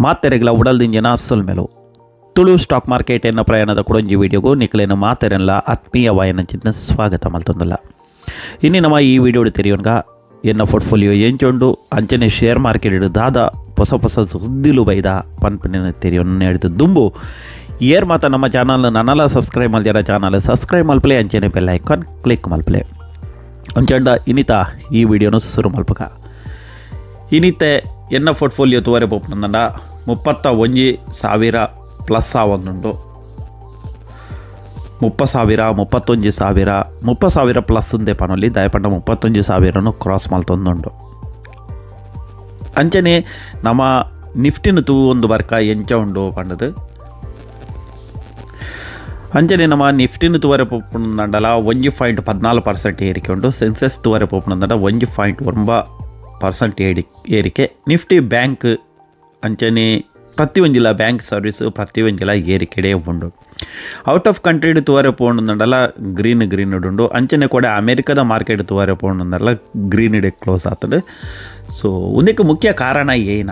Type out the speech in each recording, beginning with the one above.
ಮಾತೆರೆಗಳ ಉಡಲ್ದಿಂಜಿನ ಅಸಲ್ ಮೇಲು. Tulu stock market ಎನ್ನ ಪ್ರಯಾಣದ ಕೊಡೊಂಜಿ ವಿಡಿಯೋಗು ನಿಖಲೇನು ಮಾತೆರೆಲ್ಲ ಆತ್ಮೀಯವಾಯನಂಚಿನ ಸ್ವಾಗತ ಮಲ್ತೊಂದಲ್ಲ. ಇನ್ನಿ ನಮ್ಮ ಈ ವಿಡಿಯೋ ತೆರೆಯೋನ್ಗ ಎನ್ನ ಪೋರ್ಟ್ಫೋಲಿಯೋ ಎಂಚೊಂಡು ಅಂಚನೆ ಶೇರ್ ಮಾರ್ಕೆಟ್ ದಾದ ಹೊಸ ಹೊಸ ಸುದ್ದಿಲು ಬೈದ ಪನ್ಪನಿನ ತೆರೆಯೋನ್ನ ಹಿಡಿದು ದುಂಬು. ಏರ್ ಮಾತ ನಮ್ಮ ಚಾನಲ್ ನನ್ನಲ್ಲ ಸಬ್ಸ್ಕ್ರೈಬ್ ಮಾಡಿದ ಚಾನಲ್ ಸಬ್ಸ್ಕ್ರೈಬ್ ಮಲ್ಪಲೆ, ಅಂಚನೆ ಬೆಲ್ ಐಕಾನ್ ಕ್ಲಿಕ್ ಮಲ್ಪಲೆ. ಅಂಚಂಡ ಇನಿತ ಈ ವಿಡಿಯೋನು ಸುರು ಮಲ್ಪಕ. ಇನಿತೆ ಎನ್ನ ಪೋರ್ಟ್ಫೋಲಿಯೋ ತೂವರೆ ಪೋಪುನಂದ ಮುಪ್ಪತ್ತ ಒಂಜಿ ಸಾವಿರ ಪ್ಲಸ್ ಆವೊಂದುಂಡು ಮುಪ್ಪ ಸಾವಿರ ಮುಪ್ಪತ್ತೊಂಜಿ ಸಾವಿರ, ಮುಪ್ಪ ಸಾವಿರ ಪ್ಲಸ್ ಅಂದೇ ಪನೊಲಿ ದಯಪಂಡ ಮುಪ್ಪತ್ತೊಂಜಿ ಸಾವಿರನು ಕ್ರಾಸ್ ಮಲ್ತೊಂದುಂಡು ಅಂಚನೆ ನಮ್ಮ ನಿಫ್ಟಿನ ತೂ ಒಂದು ಬರ್ಕ ಎಂಚ ಉಂಡು ಪಂಡದು. ಅಂಚನೆ ನಮ್ಮ ನಿಫ್ಟಿನ ತುವರೆ ಲ ಒಂಜಿ ಪಾಯಿಂಟ್ ಪದ್ನಾಲ್ಕು ಪರ್ಸೆಂಟ್ ಏರಿಕೆ ಉಂಡು. ಸೆನ್ಸೆಸ್ ತುವರೆ ಪೋಪುನಂಡ ಒಂಜಿ ಪಾಯಿಂಟ್ ಒಂಬ ಪರ್ಸೆಂಟ್ ಏರಿ ಏರಿಕೆ. ನಿಫ್ಟಿ ಬ್ಯಾಂಕ್ ಪ್ರತಿ ಒಂಜಿಲ ಬ್ಯಾಂಕ್ ಸರ್ವಿಸ್ ಪ್ರತಿ ಒಂಜಿಲ ಏರಿಕೆಡೆ ಉಂಡು. ಔಟ್ ಆಫ್ ಕಂಟ್ರಿಡ್ ತುವರೆ ಪೋಣಂದಲ್ಲ ಗ್ರೀನ್ ಗ್ರೀನ್ ಉಂಡು ಅಂಚನೆ ಕೂಡ ಅಮೆರಿಕದ ಮಾರ್ಕೆಟ್ ತುವರೆ ಪೋಣಂದಲ್ಲ ಗ್ರೀನ್ ಇಡೆ ಕ್ಲೋಸ್ ಆಗ್ತದೆ ಸೊ ಒಂದಕ್ಕೆ ಮುಖ್ಯ ಕಾರಣ ಏನ?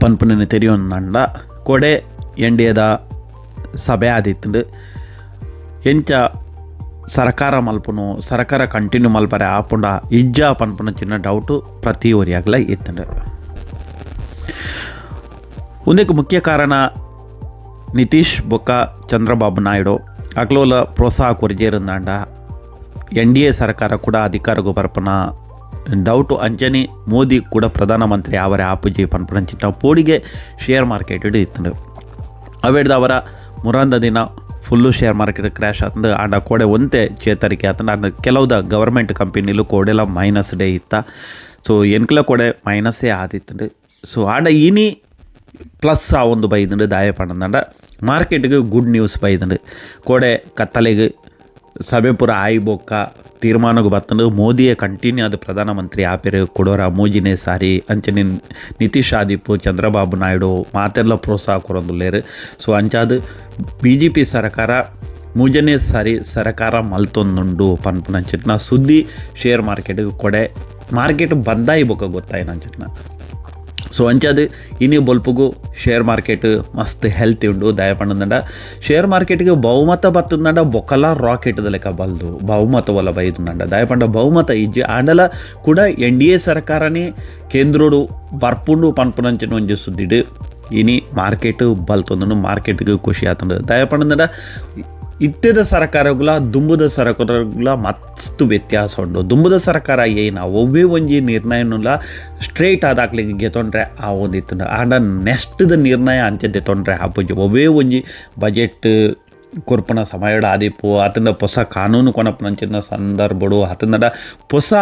ಪನ್ಪುನ ತೆರೆಯೋಂದಂಡ ಕೊಡೆ ಎಂಡಿಯದ ಸಭೆ ಆದಿತ್ತು ಎಂಚ ಸರ್ಕಾರ ಮಲ್ಪನು, ಸರ್ಕಾರ ಕಂಟಿನ್ಯೂ ಮಲ್ಪರೆ, ಆಪುಂಡ ಇಜ್ಜಾ ಪನ್ಪುನ ಚಿನ್ನ ಡೌಟು ಪ್ರತಿ ಒರಿಯಾಗಲ ಇತ್ತಂಡ ಒಂದಕ್ಕೆ ಮುಖ್ಯ ಕಾರಣ ನಿತೀಶ್ ಬೊಕ್ಕ, ಚಂದ್ರಬಾಬು ನಾಯ್ಡು, ಅಗ್ಲೋಲ ಪ್ರೋತ್ಸಾಹ ಕೊರಜೇರಿಂದಾಂಡ ಎನ್ ಡಿ ಎ ಸರ್ಕಾರ ಕೂಡ ಅಧಿಕಾರ ಬರ್ಪನ ಡೌಟು ಅಂಚನೆ ಮೋದಿ ಕೂಡ ಪ್ರಧಾನಮಂತ್ರಿ ಅವರೇ ಆಪುಜಿ ಚಿನ್ನ ಪೋಡಿಗೆ ಶೇರ್ ಮಾರ್ಕೆಟ್ ಇತ್ತು ಅವೇಡ್ದ ಅವರ ಮುರಾಂದ ದಿನ ಫುಲ್ಲು ಶೇರ್ ಮಾರ್ಕೆಟ್ ಕ್ರ್ಯಾಶ್ ಆತಂದು ಆಂಡ ಕೋಡೆ ಒಂತೆ ಚೇತರಿಕೆ ಆತಂದ್ರೆ ಆಂಡ ಕೆಲವುದ ಗವರ್ಮೆಂಟ್ ಕಂಪೆನಿಲು ಕೋಡೆಲ್ಲ ಮೈನಸ್ ಡೇ ಇತ್ತ. ಸೊ ಎನ್ಕಲ ಕೋಡೆ ಮೈನಸ್ಸೇ ಆದಿತ್ತು ಸೊ ಆಂಡ ಇನಿ ಪ್ಲಸ್ ಆ ಒಂದು ಬೈದಂಡು, ದಾಯ ಪಂಡಂಡ ಮಾರ್ಕೆಟ್ಗೆ ಗುಡ್ ನ್ಯೂಸ್ ಬೈದಂಡು. ಕೋಡೆ ಕತ್ತಲೆಗೆ ಸಭೆಪುರ ಆಯ್ಬೊಕ್ಕ ತೀರ್ಮಾನಕ್ಕೆ ಬತ್ತಂಡು ಮೋದಿಯೇ ಕಂಟಿನ್ಯೂ ಅದು ಪ್ರಧಾನಮಂತ್ರಿ ಆಪೆರೆ ಕೊಡೋರ ಮೂಜಿನೇ ಸಾರಿ ಅಂಚನೆ ನಿತೀಶ್ ಆದಿಪ್ಪು, ಚಂದ್ರಬಾಬು ನಾಯ್ಡು ಮಾತೆಲ್ಲ ಪ್ರೋತ್ಸಾಹ ಕೊರೊಂದುಲ್ಲೇರು ಸೊ ಅಂಚಾದ ಬಿ ಜೆ ಪಿ ಸರ್ಕಾರ ಮೂಜನೇ ಸಾರಿ ಸರ್ಕಾರ ಮಲ್ತೊಂದುಂಡು ಪನ್ಪುನಂಚಿಟ್ನ ಸುದ್ದಿ ಶೇರ್ ಮಾರ್ಕೆಟ್ಗೆ ಕೊಡೆ. ಮಾರ್ಕೆಟ್ ಬಂದಾಯಿ ಬೊಕ್ಕ ಗೊತ್ತಾಯ್ನಂಚಿಟ್ನ ಸೊ ಅಂಚಾದ ಇನಿ ಬೊಲ್ಪುಗು ಶೇರ್ ಮಾರ್ಕೆಟ್ ಮಸ್ತ್ ಹೆಲ್ತಿ ಉಂಡು ಷೇರ್ ಶೇರ್ ಮಾರ್ಕೆಟ್ಗೆ ಬಹುಮತ ಬತ್ತದಂಡ ಬೊಕಲ ರಾಕೆಟ್ ಲೆಕ್ಕ ಬಲ್ದು, ಬಹುಮತ ಒಲ ಬೈದಂಡ ದಯಪಂಡ ಬಹುಮತ ಇಜ್ಜಿ ಆಂಡಲ ಕೂಡ ಎನ್ ಡಿ ಎ ಸರ್ಕಾರನೇ ಕೇಂದ್ರೋಡು ಬರ್ಪುಂಡು ಪನ್ಪುನಂಚಿನ ಒಂಜಿ ಸುದ್ದಿಡು. ಇನಿ ಮಾರ್ಕೆಟ್ ಬಲ್ತೊಂದು ಮಾರ್ಕೆಟ್ಗೆ ಖುಷಿ ಆತಂಡು. ದಯಪಂಡಂಡ ಇತ್ತೆದ ಸರಕಾರಗಳ, ದುಂಬದ ಸರಕಾರಗಳ ಮಸ್ತ್ ವ್ಯತ್ಯಾಸ ಉಂಟು. ದುಂಬದ ಸರ್ಕಾರ ಏನ ಒಬ್ಬೇ ಒಂಜಿ ನಿರ್ಣಯನಲ್ಲ ಸ್ಟ್ರೇಟ್ ಆದಾಕ್ಲಿಗೆ ಗೆತೊಂಡ್ರೆ ಆ ಒಂದಿತ್ತು. ಆಂಡ ನೆಕ್ಸ್ಟ್ದ ನಿರ್ಣಯ ಅಂಚೆ ತೊಂಡ್ರೆ ಆಪುಜಿ ಒಬ್ಬೇ ಒಂಜಿ ಬಜೆಟ್ ಕೊರ್ಪನ ಸಮಯಡ ಆದಿಪ್ಪು ಆತನ ಹೊಸ ಕಾನೂನು ಕೊನಪನಂಚಿನ ಸಂದರ್ಭಡು ಆತನ ಹೊಸ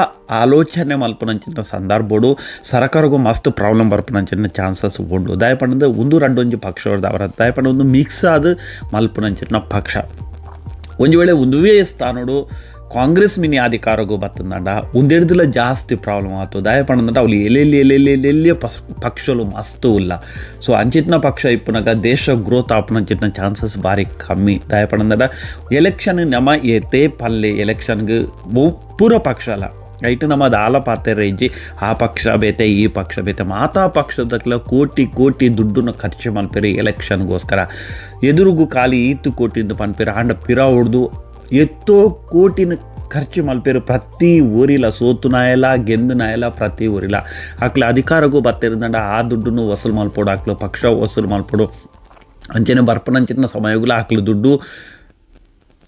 ಆಲೋಚನೆ ಮಲ್ಪನಂಚಿನ ಸಂದರ್ಭಡು, ಸರ್ಕಾರಗೂ ಮಸ್ತ್ ಪ್ರಾಬ್ಲಮ್ ಬರ್ಪನಂಚಿನ ಚಾನ್ಸಸ್ ಉಂಡು ದಯಪಂಡದ ಒಂದು ರಡ್ಡೊಂಜಿ ಪಕ್ಷ ಅವರ ದಯಪಂಡ ಒಂದು ಮಿಕ್ಸ್ ಆದ ಮಲ್ಪನಂಚಿನ ಪಕ್ಷ. ಒಂದು ವೇಳೆ ಒಂದುವೇ ಸ್ಥಾನಡು ಕಾಂಗ್ರೆಸ್ ಮಿನಿ ಅಧಿಕಾರಗೂ ಬತ್ತಂದಂಡ ಒಂದೆಡ್ದಿಲ್ಲ ಜಾಸ್ತಿ ಪ್ರಾಬ್ಲಮ್ ಆಯ್ತು ದಯಪಂಡ ಅವ್ಲಿ ಎಲ್ಲೆಲ್ಲಿ ಎಲ್ಲೆಲ್ಲಿ ಎಲ್ಲೆಲ್ಲಿ ಪಸ್, ಪಕ್ಷಲು ಮಸ್ತು ಇಲ್ಲ. ಸೊ ಅಂಚಿತ್ನ ಪಕ್ಷ ಇಪ್ಪನಾಗ ದೇಶ ಗ್ರೋತ್ ಆಪನಂಚಿತ್ನ ಚಾನ್ಸಸ್ ಭಾರಿ ಕಮ್ಮಿ. ದಯಪಂಡ ಎಲೆಕ್ಷನ್ ನಮ ಏತೇ ಪಲ್ಲೆ ಎಲೆಕ್ಷನ್ಗೆ ಬಹು ಪೂರ ಪಕ್ಷ ಅಲ್ಲ. ಐಟು ನಮ್ಮ ಪಾತ್ರೆ ಇಜ್ಜಿ ಆ ಪಕ್ಷ ಬೇತೆ ಈ ಪಕ್ಷ ಬೇತೆ ಮಾತಾ ಪಕ್ಷದಕ್ಲ ಕೋಟಿ ಕೋಟಿ ದುಡ್ಡನ್ನು ಖರ್ಚು ಮಲ್ಪೇರಿ ಎಲೆಕ್ಷನ್ಗೋಸ್ಕರ. ಎದುರುಗು ಖಾಲಿ ಈತು ಕೋಟಿಂದು ಪನ್ಪಿರ, ಆಂಡ ಪಿರ ಹೊಡೆದು ಎತ್ತೋ ಕೋಟಿನ ಖರ್ಚು ಮಲ್ಪೇರು ಪ್ರತಿ ಊರಿಲ್ಲ, ಸೋತು ನಾಯಲ್ಲ, ಗೆಂದು ನಾಯಲ್ಲ, ಪ್ರತಿ ಊರಿಲ್ಲ. ಆಕ್ಲ ಅಧಿಕಾರಕ್ಕೂ ಬರ್ತಿರೋದಂಡ ಆ ದುಡ್ಡನ್ನು ವಸೂಲು ಮಲ್ಪೋಡು ಆಕ್ಲು ಪಕ್ಷ ವಸೂಲು ಮಲ್ಪೋಡು ಅಂಚೆನೆ ಬರ್ಪನಂಚಿನ ಸಮಯಗಳು ಆಕ್ಲು ದುಡ್ಡು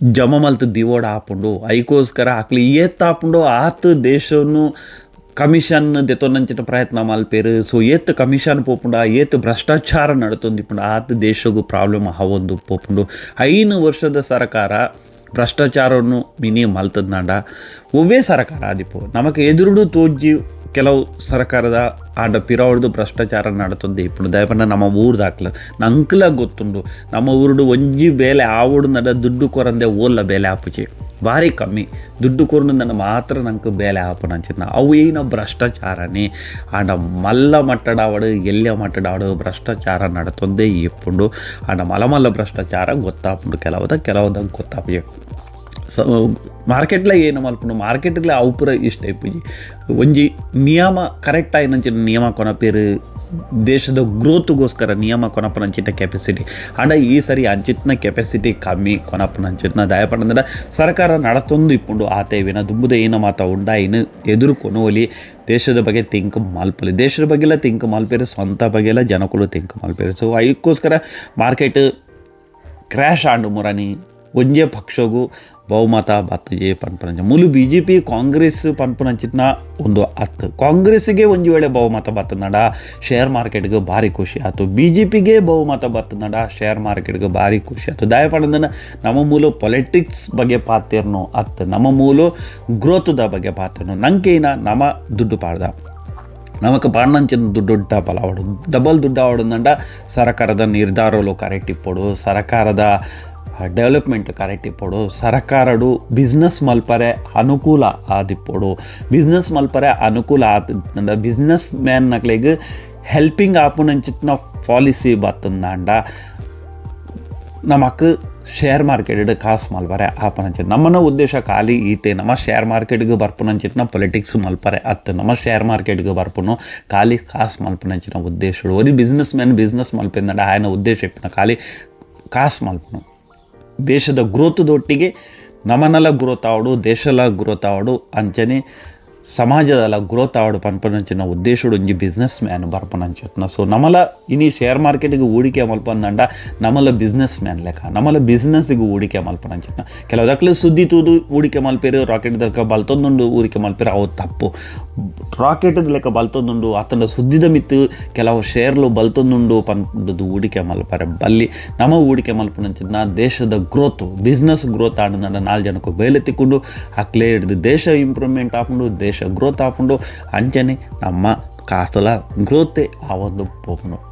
ಜಮ ಮಲ್ತು ದಿವೋಡ ಆಪುಂಡು ಐಕೋಸ್ಕರ ಆಕ್ಲಿ ಏತ್ ಆಪುಂಡು ಆತ್ ದೇಶವನ್ನು ಕಮಿಷನ್ ದೆತ್ತೊಂದಂಚಿನ ಪ್ರಯತ್ನ ಮಲ್ಪೇರು. ಸೊ, ಏತ್ ಕಮಿಷನ್ ಪೋಪುಂಡ ಏತ್ ಭ್ರಷ್ಟಾಚಾರ ನಡತೊಂದಿಪ್ಪುಂಡು, ಆತ್ ದೇಶಗೂ ಪ್ರಾಬ್ಲಮ್ ಆವೊಂದು ಪೋಪುಂಡು. ಐನು ವರ್ಷದ ಸರ್ಕಾರ ಭ್ರಷ್ಟಾಚಾರವನ್ನು ಮಿನಿ ಮಲ್ತದ್ನಾಂಡ ಒವ್ವೇ ಸರ್ಕಾರ ಆದಿಪ್ಪು. ನಮಗೆ ಎದುರುಡು ತೋಜಿ ಕೆಲವು ಸರಕಾರದ ಆಡ ಪಿರವ್ರದ್ದು ಭ್ರಷ್ಟಾಚಾರ ನಡತದ್ದು ಇಪ್ಪುಡು ದಯಪಂಡ ನಮ್ಮ ಊರ್ದು ಹಾಕ್ಲ ನಂಕ್ಲ ಗೊತ್ತುಂಡು, ನಮ್ಮ ಊರುಡು ಒಂಜಿ ಬೇಲೆ ಆವುಡು ನಡ ದುಡ್ಡು ಕೊರಂದೆ ಓಲ್ಲ ಬೇಲೆ ಆಪುಚಿ. ಭಾರಿ ಕಮ್ಮಿ. ದುಡ್ಡು ಕೊರನು ಮಾತ್ರ ನಂಗೆ ಬೇಲೆ ಹಾಪನಂಚಿನ ಅವು ಏನ ಭ್ರಷ್ಟಾಚಾರನೇ. ಆಡ ಮಲ್ಲ ಮಟ್ಟಡಾವಡು ಎಲ್ಲ ಮಟ್ಟಡಾವಡು ಭ್ರಷ್ಟಾಚಾರ ನಡತೊಂದೆ ಇಪ್ಪುಂಡು. ಆಡ ಮಲ ಮಲ್ಲ ಭ್ರಷ್ಟಾಚಾರ ಗೊತ್ತಾಪುಂಡು. ಕೆಲವದ ಕೆಲವದ ಗೊತ್ತಾಪಬೇಕು ಏನು ಮಾರ್ಕೆಟ್ಲ ಅವು ಪೂರ ಇಷ್ಟ ಇಪ್ಪುಜಿ ಒಂಜಿ ನಿಯಮ ಕರೆಕ್ಟ್ ಆಯ್ನಂಚಿನ ನಿಯಮ ಕೊನಪೇರು, ದೇಶದ ಗ್ರೋತ್ಗೋಸ್ಕರ ನಿಯಮ ಕೊನಪ್ಪನ ಅಂಚಿನ ಕೆಪಾಸಿಟಿ ಅಂಡ ಈ ಸರಿ ಅಂಚಿಟ್ನ ಕೆಪಾಸಿಟಿ ಕಮ್ಮಿ ಕೊನಪ್ಪನ ಅಂಚಿಟ್ನ ದಯಪಡಂದ ಸರ್ಕಾರ ನಡತೊಂದು ಇಪ್ಪುಂಡು ಆತೇವಿನ ದುಂಬುದ ಏನ ಮಾತ ಉಂಡ ಇನ್ನು ಎದುರು ಕೊನೋಲಿ ದೇಶದ ಬಗ್ಗೆ ತಿಂಕ್ ಮಾಲ್ಪಲಿ. ದೇಶದ ಬಗ್ಗೆಲ್ಲ ತಿಂಕ್ ಮಲ್ಪೇರು, ಸ್ವಂತ ಬಗ್ಗೆಲ್ಲ ಜನಗಳು ತಿಂಕ್ ಮಲ್ಪೇರು. ಸೊ ಅದಕ್ಕೋಸ್ಕರ ಮಾರ್ಕೆಟ್ ಕ್ರ್ಯಾಶ್ ಆಂಡು ಮುರಾನಿ. ಒಂಜೇ ಪಕ್ಷಗೂ ಬಹುಮತ ಬತ್ತಜೆ ಪನ್ಪನಂಚ. ಮೂಲು ಬಿ ಜೆ ಪಿ ಕಾಂಗ್ರೆಸ್ ಪನ್ಪನಂಚಿನ ಒಂದು ಹತ್ತು ಕಾಂಗ್ರೆಸ್ಗೆ ಒಂದು ವೇಳೆ ಬಹುಮತ ಬತ್ತನಡ ಶೇರ್ ಮಾರ್ಕೆಟ್ಗೆ ಭಾರಿ ಖುಷಿ ಆಯ್ತು ಬಿ ಜೆ ಪಿಗೆ ಬಹುಮತ ಬತ್ತನಡ ಶೇರ್ ಮಾರ್ಕೆಟ್ಗೆ ಭಾರಿ ಖುಷಿ ಆಯ್ತು ದಯಪಡಂದನ ನಮ್ಮ ಮೂಲ ಪೊಲಿಟಿಕ್ಸ್ ಬಗ್ಗೆ ಪಾತಿರ್ನು ಅತ್ತು. ನಮ್ಮ ಮೂಲ ಗ್ರೋತದ ಬಗ್ಗೆ ಪಾತಿರ್ನು. ನಂಕೇನ ನಮ್ಮ ದುಡ್ಡು ಪಾಡ್ದ ನಮಕ್ ಪಾಂಡಂಚಿನ ದುಡ್ಡು ಡಬಲ್ ಆವಡು ಡಬಲ್ ದುಡ್ಡು ಆವಡುಂದಂಡ ಸರ್ಕಾರದ ನಿರ್ಧಾರಗಳು ಕರೆಕ್ಟ್ ಇಪ್ಪಡು. ಸರಕಾರದ ಡೆವಲಪ್ಮೆಂಟ್ ಕರೆಕ್ಟ್ ಇಪ್ಪೋಡು. ಸರಕಾರಡು ಬಿಸ್ನೆಸ್ ಮಲ್ಪರೆ ಅನುಕೂಲ ಆದಿಪ್ಪೋಡು ಬಿಸ್ನೆಸ್ ಮಲ್ಪರೆ ಅನುಕೂಲ ಆದ ಬಿಸ್ನೆಸ್ ಮ್ಯಾನ್ ನಕ್ಲೆಗ್ ಹೆಲ್ಪಿಂಗ್ ಆಪುನಂಚಿತ್ತಿನ ಪಾಲಿಸಿ ಬತ್ತಂದಾಂಡ. ನಮಕ್ ಶೇರ್ ಮಾರ್ಕೆಟ್ ಕಾಸು ಮಲ್ಪರೆ ಆಪನಂಚಿತ್ ನಮ್ಮನ ಉದ್ದೇಶ ಖಾಲಿ ಈತೆ ನಮ್ಮ ಶೇರ್ ಮಾರ್ಕೆಟ್ಗೆ ಬರ್ಪುನಂಚಿತ್ನ ಪೊಲಿಟಿಕ್ಸ್ ಮಲ್ಪರೆ ಅತ್ತ ನಮ್ಮ ಶೇರ್ ಮಾರ್ಕೆಟ್ಗೆ ಬರ್ಪುನು ಖಾಲಿ ಕಾಸು ಮಲ್ಪನಂಚಿನ ಉದ್ದೇಶ ಒರಿ ಬಿಸ್ನೆಸ್ ಮ್ಯಾನ್ ಬಿಸ್ನೆಸ್ ಮಲ್ಪಿಂದ ಆಯನ ಉದ್ದೇಶ ಇಪ್ಪಿನ ಖಾಲಿ ಕಾಸು ಮಲ್ಪನು. ದೇಶದ ಗ್ರೋತ್ದೊಟ್ಟಿಗೆ ನಮನಲ ಗ್ರೋತ್ ಆವಡು ದೇಶಲ ಗ್ರೋತ್ ಆವಡು ಅಂಚನೆ ಸಮಾಜದಲ್ಲ ಗ್ರೋತ್ ಆವಡು ಪನ್ಪನಂಚಿನ ಉದ್ದೇಶಡು ಒಂಜಿ ಬಿಸ್ನೆಸ್ ಮ್ಯಾನ್ ಬರ್ಪನಂಚತ್ನ ಸೊ ನಮಲ ಇನಿ ಶೇರ್ ಮಾರ್ಕೆಟಿಗೆ ಹೂಡಿಕೆ ಮಲ್ಪಂದಂಡ ನಮಲ ಬಿಸ್ನೆಸ್ ಮ್ಯಾನ್ ಲೆಕ್ಕ, ನಮಲ ಬಿಸ್ನೆಸ್ಗೆ ಹೂಡಿಕೆ ಮಲ್ಪನಂಚತ್ನ ಕೆಲವು ದಕ್ಕಲೆ ಸುದ್ದಿ ತೂದು ಹೂಡಿಕೆ ಮಲ್ಪೇರು ರಾಕೆಟ್ ಲೆಕ್ಕ ಬಲ್ತೊಂದುಂಡು ಹೂಡಿಕೆ ಮಲ್ಪೇರು, ಅವು ತಪ್ಪು. ರಾಕೆಟ್ ಲೆಕ್ಕ ಬಲ್ತೊಂದುಂಡು ಆತನ ಸುದ್ದಿದ ಮಿತ್ತು ಕೆಲವು ಶೇರ್ಲು ಬಲ್ತೊಂದುಂಡು ಪನ್ಪದ್ದು ಹೂಡಿಕೆ ಮಲ್ಪಾರೆ. ಬಲ್ಲಿ ನಮ್ಮ ಹೂಡಿಕೆ ಮಲ್ಪನಂಚಿನ ದೇಶದ ಗ್ರೋತ್ ಬಿಸ್ನೆಸ್ ಗ್ರೋತ್ ಆಡಿದ ನಾಲ್ಕು ಜನಕ್ಕೂ ಬೇಲೆ ತಿಕ್ಕೊಂಡು ಅಕ್ಲೇ ಹಿಡಿದು ದೇಶ ಇಂಪ್ರೂವ್ಮೆಂಟ್ ಆಪುಂಡು ದೇಶ ಗ್ರೋತ್ ಆಪುಂಡು ಅಂಚನೆ ನಮ್ಮ ಕಾಸಲ ಗ್ರೋತೆ ಆ ಒಂದು ಪೋಪುನು.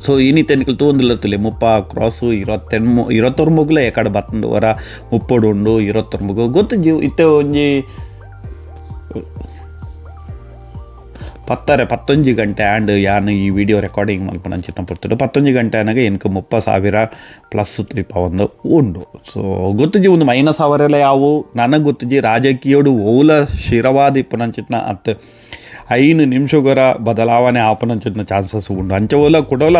ಸೊ ಇನಿ ಎನ್ನಿಕಲ್ ತೂಂದಿಲ್ಲ ತುಲೆ. ಮುಪ್ಪ ಕ್ರಾಸು ಇರತ್ತೆಣ್ಣು ಇರತ್ತೊರ್ ಮುಗ್ಲೆ ಎಕಡೆ ಬತ್ತೊಂಡು ವರ ಮುಪ್ಪಡು ಉಂಡು ಮುಗು ಗೊತ್ತು ಜೀವ್, ಇತ್ತೆ ಒಂಜಿ ಪತ್ತಾರೆ ಪತ್ತೊಂಜಿ ಗಂಟೆ ಆ್ಯಂಡ್ ಯಾನ್ ಈ ವಿಡಿಯೋ ರೆಕಾರ್ಡಿಂಗ್ ಮಲ್ಪನಂಚಿನ ಪುರ್ತುಡು ಪತ್ತೊಂಜಿ ಗಂಟೆ ಅನಾಗ ಎನ್ಕ ಮುಪ್ಪ ಸಾವಿರ ಪ್ಲಸ್ ತ್ರಿಪ ಒಂದು ಉಂಡು. ಸೊ ಗೊತ್ತಿಜಿ ಒಂದು ಮೈನಸ್ ಅವರೆಲ್ಲ ಯಾವು? ನನಗೆ ಗೊತ್ತಿಜಿ ರಾಜಕೀಯೋಡು ಓಲ ಶಿರವಾದ ಇಪ್ಪನಂಚಿನ ಅತ್ತು ಐನು ನಿಮಿಷಗರ ಬದಲಾವಣೆ ಆಪನಂಚಿನ ಚಾನ್ಸಸ್ ಉಂಡು. ಅಂಚವೋಲ ಕೊಡೋಲ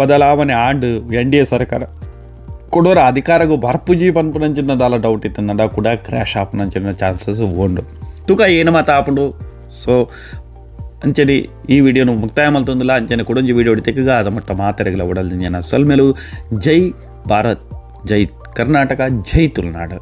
ಬದಲಾವಣೆ ಆಂಡ್ ಎನ್ ಡಿ ಎ ಸರ್ಕಾರ ಕೊಡೋರ ಅಧಿಕಾರಗೂ ಬರ್ಪುಜಿ ಪನ್ಪುನಂಚಿನ ದಾಲ ಡೌಟ್ ಇತ್ತಂದ. ಕೂಡ ಕ್ರ್ಯಾಶ್ ಆಪನಂಚಿನ ಚಾನ್ಸಸ್ ಉಂಡು. ತುಕ ಏನು ಮಾತ ಆಪುಂಡು? ಸೊ ಅಂಚನೆ ಈ ವಿಡಿಯೋನು ಮುಕ್ತಾಯ ಮಲ್ತೊಂದಿಲ್ಲ ಅಂಚನೆ ಕೊಡೊಂಜಿ ವಿಡಿಯೋ ತೆಗೆಗ ಅದ ಮಟ್ಟ ಮಾತೆರೆಗಳ ಒಡಲ್ ಜನ ಸಲ್ಮೆಲು ಜೈ ಭಾರತ್ ಜೈ ಕರ್ನಾಟಕ ಜೈ ತುಳುನಾಡು